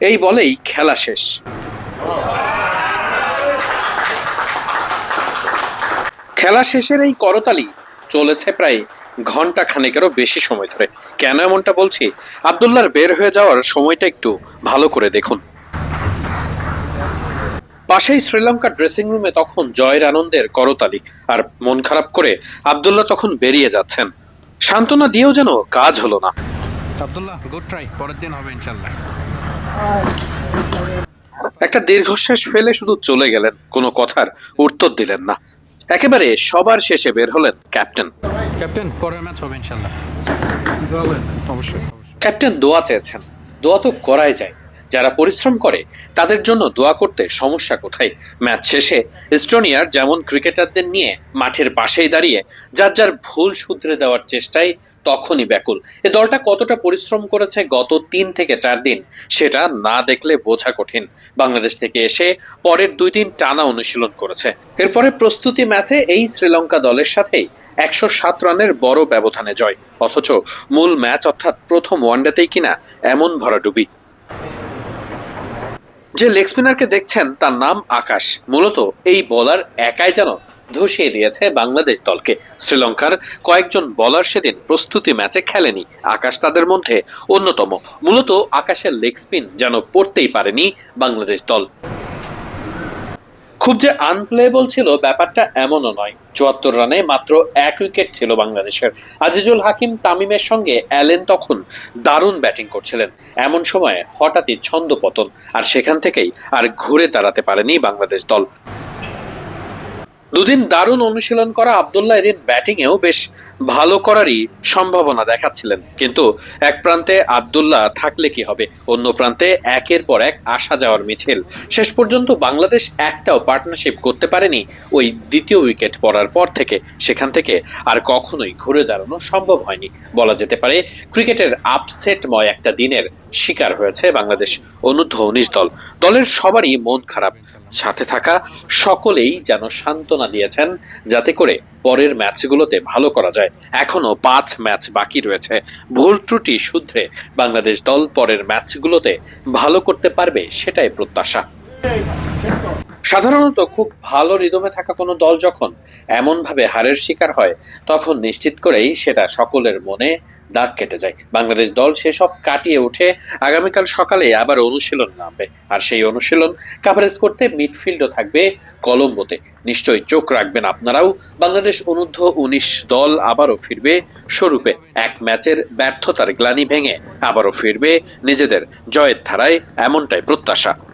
এই বলেই খেলা শেষ। খেলা শেষের এই করতালি চলেছে প্রায় ঘণ্টা খানেকেরও বেশি সময় ধরে। কেন এমনটা বলছি? আবদুল্লার বের হয়ে যাওয়ার সময়টা একটু ভালো করে দেখুন। পাশেই শ্রীলঙ্কার ড্রেসিং রুমে তখন জয়ের আনন্দের করতালি আর মন খারাপ করে আবদুল্লাহ তখন বেরিয়ে যাচ্ছেন। সান্ত্বনা দিয়েও যেন কাজ হলো না। আব্দুল্লাহ গুড ট্রাই পরের দিন হবে ইনশাল্লাহ। একটা দীর্ঘশ্বাস ফেলে শুধু চলে গেলেন কোনো কথার উত্তর দিলেন না। একেবারে সবার শেষে বের হলেন ক্যাপ্টেন। ক্যাপ্টেন পরের ম্যাচ হবে ইনশাআল্লাহ। ক্যাপ্টেন দোয়া চেয়েছেন। দোয়া তো করাই যায়। যারা পরিশ্রম করে, তাদের জন্য দোয়া করতে সমস্যা কোথায়? ম্যাচ শেষে ইস্টোনিয়ার যেমন ক্রিকেটারদের নিয়ে মাঠের পাশেই দাঁড়িয়ে যার যার ভুল শুধরে দেওয়ার চেষ্টায় তখনই ব্যাকুল। এ দলটা কতটা পরিশ্রম করেছে গত তিন থেকে চার দিন, সেটা না দেখলে বোঝা কঠিন। বাংলাদেশ থেকে এসে পরের দুই দিন টানা অনুশীলন করেছে। এরপরে প্রস্তুতি ম্যাচে এই শ্রীলঙ্কা দলের সাথেই একশো সাত রানের বড় ব্যবধানে জয়। অথচ মূল ম্যাচ অর্থাৎ প্রথম ওয়ানডেতেই কিনা এমন ভরাডুবি। যে লেগ স্পিনারকে দেখছেন, তার নাম আকাশ। মূলত এই বলার একাই যেন ধসিয়ে দিয়েছে বাংলাদেশ দলকে। শ্রীলঙ্কার কয়েকজন বলার সেদিন প্রস্তুতি ম্যাচে খেলেনি আকাশ তাদের মধ্যে অন্যতম। মূলত আকাশের লেগ স্পিন যেন পড়তেই পারেনি বাংলাদেশ দল। খুব যে আনপ্লেবল ছিল ব্যাপারটা এমনও নয়। চুয়াত্তর রানে মাত্র এক উইকেট ছিল বাংলাদেশের। আজিজুল হাকিম তামিমের সঙ্গে অ্যালেন তখন দারুণ ব্যাটিং করছিলেন। এমন সময়ে হঠাৎই ছন্দ পতন, আর সেখান থেকেই আর ঘুরে দাঁড়াতে পারেনি বাংলাদেশ দল। দুদিন দারুণ অনুশীলন করা আবদুল্লাহ এদিন ব্যাটিংয়েও বেশ ভালো করারই সম্ভাবনা দেখাচ্ছিলেন। কিন্তু এক প্রান্তে আবদুল্লাহ থাকলে কি হবে? অন্য প্রান্তে একের পর এক আসা যাওয়ার মিছিল। শেষ পর্যন্ত বাংলাদেশ একটাও পার্টনারশিপ করতে পারেনি ওই দ্বিতীয় উইকেট পড়ার পর থেকে। সেখান থেকে আর কখনোই ঘুরে দাঁড়ানো সম্ভব হয়নি। বলা যেতে পারে, ক্রিকেটের আপসেটময় একটা দিনের শিকার হয়েছে বাংলাদেশ অনূর্ধ্ব উনিশ দল। দলের সবারই মন খারাপ। সাথে থাকা সকলেই যেন সান্ত্বনা দিয়েছেন, যাতে করে পরের ম্যাচগুলোতে ভালো করা যায়। এখনও পাঁচ ম্যাচ বাকি রয়েছে। ভুল ত্রুটি শুধরে বাংলাদেশ দল পরের ম্যাচগুলোতে ভালো করতে পারবে সেটাই প্রত্যাশা। সাধারণত খুব ভালো রিদমে থাকা কোনো দল যখন এমনভাবে হারের শিকার হয়, তখন নিশ্চিত করেই সেটা সকলের মনে দাগ কেটে যায়। বাংলাদেশ দল সেসব কাটিয়ে উঠে আগামীকাল সকালে আবার অনুশীলন নামবে। আর সেই অনুশীলন কাভারেজ করতে মিডফিল্ডও থাকবে কলম্বোতে। নিশ্চয়ই চোখ রাখবেন আপনারাও, বাংলাদেশ অনূর্ধ্ব উনিশ দল আবারও ফিরবে স্বরূপে। এক ম্যাচের ব্যর্থতার গ্লানি ভেঙে আবারও ফিরবে নিজেদের জয়ের ধারায়, এমনটাই প্রত্যাশা।